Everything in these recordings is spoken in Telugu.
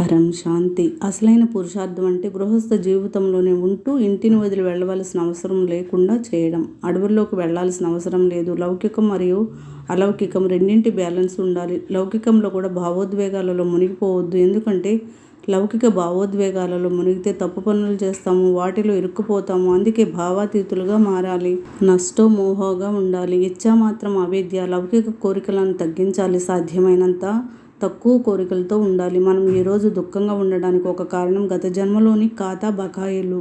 పరం శాంతి. అసలైన పురుషార్థం అంటే గృహస్థ జీవితంలోనే ఉంటూ ఇంటిని వదిలి వెళ్ళవలసిన అవసరం లేకుండా చేయడం. అడవుల్లోకి వెళ్ళాల్సిన అవసరం లేదు. లౌకికం మరియు అలౌకికం రెండింటి బ్యాలెన్స్ ఉండాలి. లౌకికంలో కూడా భావోద్వేగాలలో మునిగిపోవద్దు. ఎందుకంటే లౌకిక భావోద్వేగాలలో మునిగితే తప్పు పనులు చేస్తాము వాటిలో ఇరుక్కుపోతాము. అందుకే భావాతీతులుగా మారాలి. నష్టో మోహోగా ఉండాలి. ఇచ్చా మాత్రం అవేద్య లౌకిక కోరికలను తగ్గించాలి. సాధ్యమైనంత తక్కువ కోరికలతో ఉండాలి. మనం ఈరోజు దుఃఖంగా ఉండడానికి ఒక కారణం గత జన్మలోని ఖాతా బకాయిలు.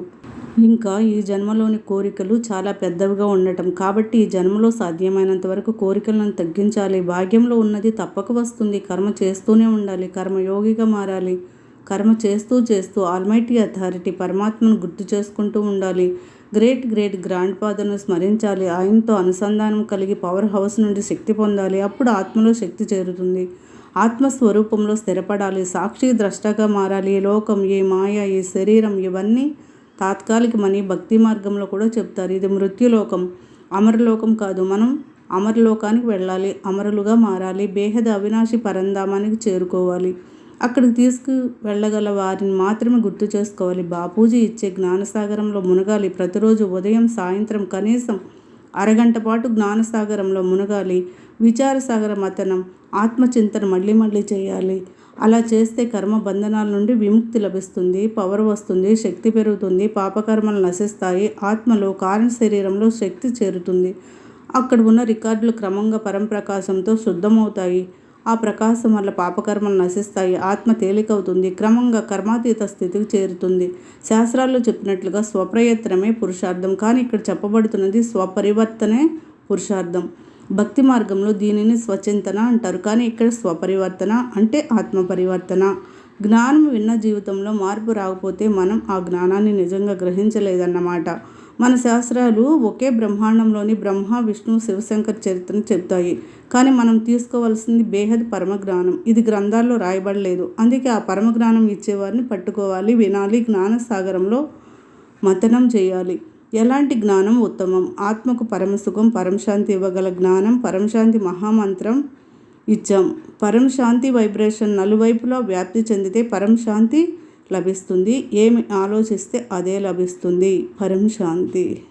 ఇంకా ఈ జన్మలోని కోరికలు చాలా పెద్దవిగా ఉండటం. కాబట్టి ఈ జన్మలో సాధ్యమైనంత వరకు కోరికలను తగ్గించాలి. భాగ్యంలో ఉన్నది తప్పక వస్తుంది. కర్మ చేస్తూనే ఉండాలి. కర్మయోగిగా మారాలి. కర్మ చేస్తూ చేస్తూ ఆల్మైటీ అథారిటీ పరమాత్మను గుర్తు చేసుకుంటూ ఉండాలి. గ్రేట్ గ్రేట్ గ్రాండ్ ఫాదర్ను స్మరించాలి. ఆయనతో అనుసంధానం కలిగి పవర్ హౌస్ నుండి శక్తి పొందాలి. అప్పుడు ఆత్మలో శక్తి చేరుతుంది. ఆత్మస్వరూపంలో స్థిరపడాలి సాక్షి ద్రష్టగా మారాలి. ఏ లోకం ఏ మాయ ఏ శరీరం ఇవన్నీ తాత్కాలికమని భక్తి మార్గంలో కూడా చెప్తారు. ఇది మృత్యులోకం. అమరలోకం కాదు. మనం అమరలోకానికి వెళ్ళాలి అమరులుగా మారాలి బేహద అవినాశి పరంధామానికి చేరుకోవాలి. అక్కడికి తీసుకు వెళ్ళగల వారిని మాత్రమే గుర్తు చేసుకోవాలి. బాపూజీ ఇచ్చే జ్ఞానసాగరంలో మునగాలి. ప్రతిరోజు ఉదయం సాయంత్రం కనీసం అరగంట పాటు జ్ఞానసాగరంలో మునగాలి. విచారసాగర మతనం ఆత్మచింతన మళ్ళీ మళ్ళీ చేయాలి. అలా చేస్తే కర్మ బంధనాల నుండి విముక్తి లభిస్తుంది పవర్ వస్తుంది శక్తి పెరుగుతుంది పాపకర్మలు నశిస్తాయి ఆత్మలో కారణ శరీరంలో శక్తి చేరుతుంది. అక్కడ ఉన్న రికార్డులు క్రమంగా పరంప్రకాశంతో శుద్ధమవుతాయి. ఆ ప్రకాశం వల్ల పాపకర్మలు నశిస్తాయి ఆత్మ తేలికవుతుంది క్రమంగా కర్మాతీత స్థితికి చేరుతుంది. శాస్త్రాల్లో చెప్పినట్లుగా స్వప్రయత్నమే పురుషార్థం కానీ ఇక్కడ చెప్పబడుతున్నది స్వపరివర్తనే పురుషార్థం. భక్తి మార్గంలో దీనిని స్వచింతన అంటారు. కానీ ఇక్కడ స్వపరివర్తన అంటే ఆత్మ పరివర్తన జ్ఞానం విన్న జీవితంలో మార్పు రాకపోతే మనం ఆ జ్ఞానాన్ని నిజంగా గ్రహించలేదన్నమాట. మన శాస్త్రాలు ఒకే బ్రహ్మాండంలోని బ్రహ్మ విష్ణు శివశంకర్ చరిత్రను చెప్తాయి. కానీ మనం తీసుకోవాల్సింది బేహద్ పరమజ్ఞానం. ఇది గ్రంథాల్లో రాయబడలేదు. అందుకే ఆ పరమజ్ఞానం ఇచ్చేవారిని పట్టుకోవాలి వినాలి జ్ఞాన సాగరంలో మతనం చేయాలి. ఎలాంటి జ్ఞానం ఉత్తమం? ఆత్మకు పరమసుఖం పరమశాంతి ఇవ్వగల జ్ఞానం పరమశాంతి మహామంత్రం ఇచ్చాం. పరమశాంతి వైబ్రేషన్ నలువైపులా వ్యాప్తి చెందితే పరమశాంతి లభిస్తుంది. ఏమి ఆలోచిస్తే అదే లభిస్తుంది. పరం శాంతి